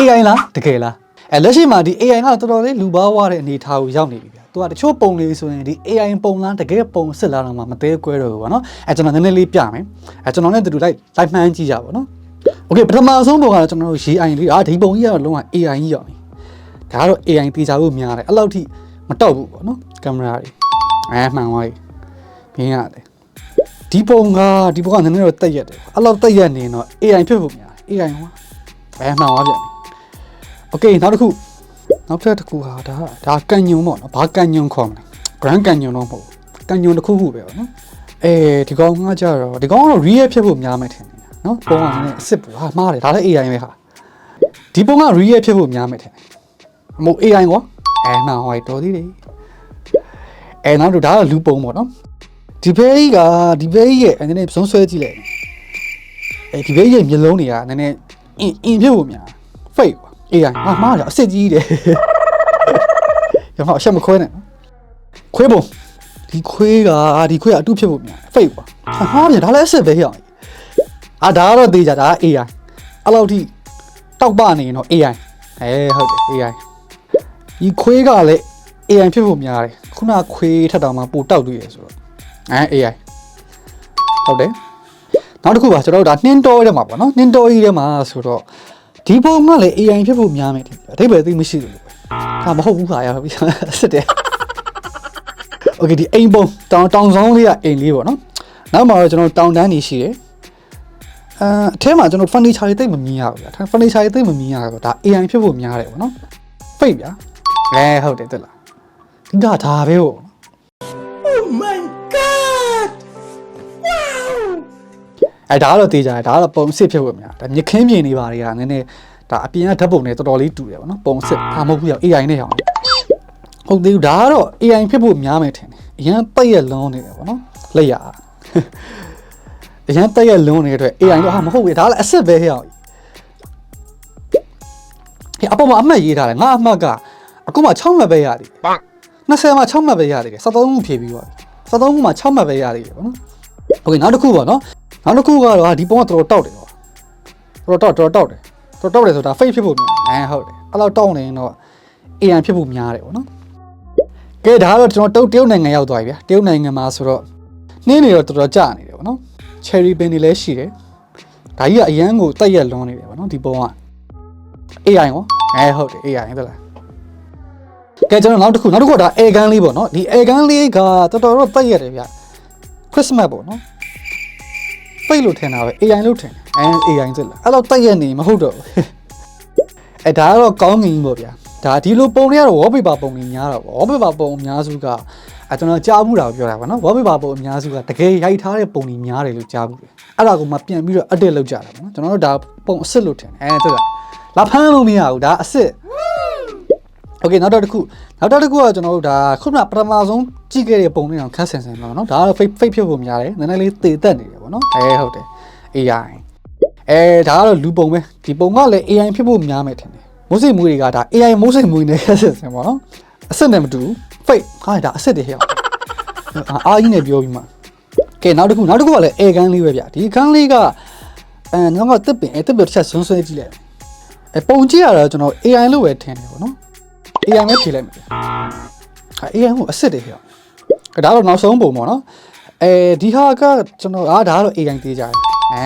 AI လားတကယ်လားအဲလက်ရှိမှာဒီ AI ကတော်တော်လေးလူပါဝါတဲ့အနေအထားကိုရောက်နေပြီဗျာ။သူကတချို့ပုံလေးဆိုရင်ဒီ AI ပုံလားတကယ်ပုံစစ်လားတော့မှမသေးကွဲတော့ဘူးဗောနော်။အဲကျွန်တော်နည်းနည်းလေးပြမယ်။အဲကျွန်တော်နဲ့တူတူလိုက်လိုက်မှန်းကြည့်ကြပါဗောနော်။ Okay ပထမဆုံးပုံကတော့ကျွန်တော်တို့ AI လေးအာဒီပုံကြီးကတော့လုံးဝ AI ကြီးရောက်နေ။ဒါကတော့ AI တေချာဖို့များတယ်။အဲ့လောက်ထိမတောက်ဘူးဗောနော်။ကင်မရာတွေ။အဲမှန်သွားပြီ။ပြင်းရတယ်။ဒီပုံကဒီပုံကနည်းနည်းတော့တက်ရက်တယ်။အဲ့လောက်တက်ရက်နေတော့ AI ဖြစ်ဖို့များတယ်။ AI ဟော။အဲမှန်သွားပြန် โอเคနောက်တစ်ခုနောက်ထပ်တစ်ခုဟာဒါဒါကန်ညုံပေါ့နော်ဘာကန်ညုံခေါ်မလဲ grand ကန်ညုံတော့မဟုတ်ဘူးကန်ညုံတစ်ခုခုပဲပေါ့နော်အဲဒီကောင်ကကြတော့ဒီကောင်ကတော့ real ဖြစ်ဖို့များမယ်ထင်တယ်နော်ပုံကလည်းအစ်စ်ဟာမှားတယ်ဒါလည်း AI ပဲဟာဒီပုံက real ဖြစ်ဖို့များမယ်ထင်တယ်မဟုတ် AI ကွာအဲနာဟိုတော်သေးတယ်အဲနောက်တော့ဒါကလူပုံပေါ့နော်ဒီဘေးကြီးကဒီဘေးကြီးရဲ့အနေနဲ့စုံဆွဲကြည့်လိုက်အဲဒီဘေးကြီးရဲ့မျက်လုံးတွေကနည်းနည်းအင်အင်ဖြစ်ဖို့များ fake ကွာ AI ဟာမှားတယ်အစ်စ်ကြီးတယ်ရမအချက်မခွဲနဲ့နော်ခွေးပုံဒီခွေးကဒီခွေးကအတုဖြစ်ဖို့များ fake ကွာဟာပြန်ဒါလည်းအစ်စ်ပဲရအောင်အာဒါကတော့သေးကြဒါက AI အဲ့လောက်ထိတောက်ပနေရင်တော့ AI အဲဟုတ်တယ် AI ဒီခွေးကလည်း AI ဖြစ်ဖို့များတယ်ခုနခွေးထက်တောင်မှပိုတောက်တွေ့ရဆိုတော့အဲ AI ဟုတ်တယ်နောက်တစ်ခုပါကျွန်တော်တို့ဒါနှင်းတော်ထဲမှာပေါ့နော်နှင်းတော်ကြီးထဲမှာဆိုတော့ ဒီပုံကလည်း AI ဖြစ်ဖို့များမယ်ထင်တယ်အဓိပ္ပာယ်သိမရှိဘူးလို့ပဲဟာမဟုတ်ဘူးခါရပြီစစ်တယ် Okay ဒီအိမ်ပုံတောင်တောင်ဆောင်လေးကအိမ်လေးပေါ့နော်နောက်မှာတော့ကျွန်တော်တောင်တန်းနေရှိတယ်အဲအထဲမှာကျွန်တော် furniture တွေတိတ်မမြင်ရဘူးဗျာ furniture တွေတိတ်မမြင်ရဘူးဒါ AI ဖြစ်ဖို့များတယ်ပေါ့နော်ဖိတ်ဗျာအဲဟုတ်တယ်တက်လားဒီကဒါပဲပေါ့ အဲဒါကတော့တေးကြတယ်ဒါကတော့ပုံစစ်ဖြစ်ဖို့များဒါမြခင်းမြင်နေပါတွေကနည်းနည်းဒါအပြင်ကဓာတ်ပုံနဲ့တော်တော်လေးတူတယ်ဗောနော်ပုံစစ်ဒါမဟုတ်ဘူးရော AI နဲ့ရောင်ဟုတ်သေးဘူးဒါကတော့ AI ဖြစ်ဖို့များမယ်ထင်တယ်အရင်ပိတ်ရလုံးနေတယ်ဗောနော်လက်ရအရင်ပိတ်ရလုံးနေတဲ့အတွက် AI တော့ဟာမဟုတ်ဘူးဒါလည်းအစစ်ပဲဟဲ့အောင်ဟဲ့အပေါ်မှာအမှတ်ရေးထားတယ်ငါအမှတ်ကအခုမှ6မှတ်ပဲရတယ်20မှာ6မှတ်ပဲရတယ်73ခုဖြည့်ပြီးသွားပြီ73ခုမှာ6မှတ်ပဲရတယ်ဗောနော် โอเคနောက်တစ်ခုပေါ့နော်နောက်တစ်ခုကတော့ဟာဒီပုံကတော်တော်တောက်တယ်ဗောတော်တော်တောက်တော်တောက်တယ်တော်တောက်တယ်ဆိုတာ fake ဖြစ်ဖို့များအဲဟုတ်တယ်အဲ့လောက်တောက်နေရင်တော့ AI ဖြစ်ဖို့များတယ်ဗောနော်ကဲဒါကတော့ကျွန်တော်တုတ်တရုတ်နိုင်ငံရောက်သွားပြီဗျာတရုတ်နိုင်ငံမှာဆိုတော့နှင်းနေတော့တော်တော်ကြာနေတယ်ဗောနော် cherry pin တွေလည်းရှိတယ်ဒါကြီးကအရန်ကိုတက်ရက်လွန်နေတယ်ဗောနော်ဒီပုံက AI ဟောအဲဟုတ်တယ် AI ဟုတ်လားကဲကျွန်တော်နောက်တစ်ခုနောက်တစ်ခုကဒါ air gun လေးပေါ့နော်ဒီ air gun လေးကတော်တော်တော့တက်ရက်တယ်ဗျ Christmas ပေါ့နော်ပိတ်လို့ထင်တာပဲ AI လို့ထင်တယ်အဲ AI စစ်လားအဲ့တော့တက်ရက်နေမဟုတ်တော့ဘူးအဲဒါကတော့ကောင်းငင်ကြီးပေါ့ဗျာဒါဒီလိုပုံတွေကတော့ wallpaper ပုံတွေများတော့ wallpaper ပုံအများစုကအဲကျွန်တော်ကြားဘူးတာကိုပြောတာပါနော် wallpaper ပုံအများစုကတကယ်ရိုက်ထားတဲ့ပုံတွေများတယ်လို့ကြားဘူးတယ်အဲ့ဒါကိုမှပြန်ပြီးတော့ edit လုပ်ကြတာပေါ့နော်ကျွန်တော်တို့ဒါပုံအစ်စ်လို့ထင်တယ်အဲစစ်လားလာဖမ်းလို့မရဘူးဒါအစ်စ် โอเคနောက်တစ်ခုနောက်တစ်ခုကကျွန်တော်တို့ဒါခုနပထမဆုံးကြည့်ခဲ့တဲ့ပုံလေးအောင်ခက်ဆင်ဆင်တော့เนาะဒါကတော့ fake fake ဖြစ်ဖို့များတယ်နည်းနည်းလေးတေတက်နေတယ်ပေါ့နော်အဲဟုတ်တယ် AI အဲဒါကတော့လူပုံပဲဒီပုံကလည်း AI ဖြစ်ဖို့များမယ်ထင်တယ်မိုးစိမ်မွေးတွေကဒါ AI မိုးစိမ်မွေးနဲ့ခက်ဆင်ဆင်ပေါ့နော်အစ်စ်နဲ့မတူဘူး fake ဟာဒါအစ်စ်တွေဟဲ့အာကြီးနဲ့ပြောပြီးမှကဲနောက်တစ်ခုနောက်တစ်ခုကလည်း air gun လေးပဲဗျဒီ gun လေးကအဲငါကတစ်ပင်အဲတစ်ပင်တစ်ချက်ဆွန်းဆွဲကြည့်လိုက်အဲပုံကြည့်ရတော့ကျွန်တော် AI လို့ပဲထင်တယ်ပေါ့နော် AI ပဲဖြေလိုက်မယ်ဟာ AI ကိုအစ်စ်တွေဟဲ့ဒါတော့နောက်ဆုံးပုံပေါ့နော်အဲဒီဟာကကျွန်တော်အာဒါကတော့ AI သေးကြတယ်အဲ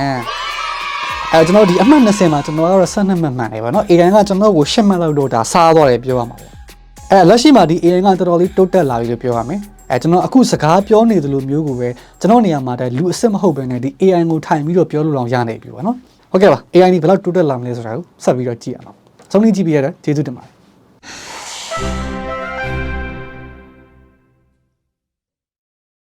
အဲကျွန်တော်ဒီအမှတ်20မှာကျွန်တော်ကတော့12မှတ်မှန်တယ်ပေါ့နော် AI ကကျွန်တော်ကို10မှတ်လောက်တော့ဒါစားသွားတယ်ပြောရမှာပေါ့အဲလက်ရှိမှာဒီ AI ကတော်တော်လေးတိုးတက်လာပြီလို့ပြောရမယ်အဲကျွန်တော်အခုစကားပြောနေသလိုမျိုးကိုပဲကျွန်တော်နေရာမှာတည်းလူအစ်စ်မဟုတ်ဘဲနဲ့ဒီ AI ကိုထိုင်ပြီးတော့ပြောလို့လောင်ရနေပြီပေါ့နော်ဟုတ်ကဲ့ပါ AI ဒီဘယ်လောက်တိုးတက်လာမလဲဆိုတာကိုဆက်ပြီးတော့ကြည့်ရအောင်ဆုံးဖြတ်ကြည့်ပြရတဲ့ကျေးဇူးတင်ပါတယ် Bye.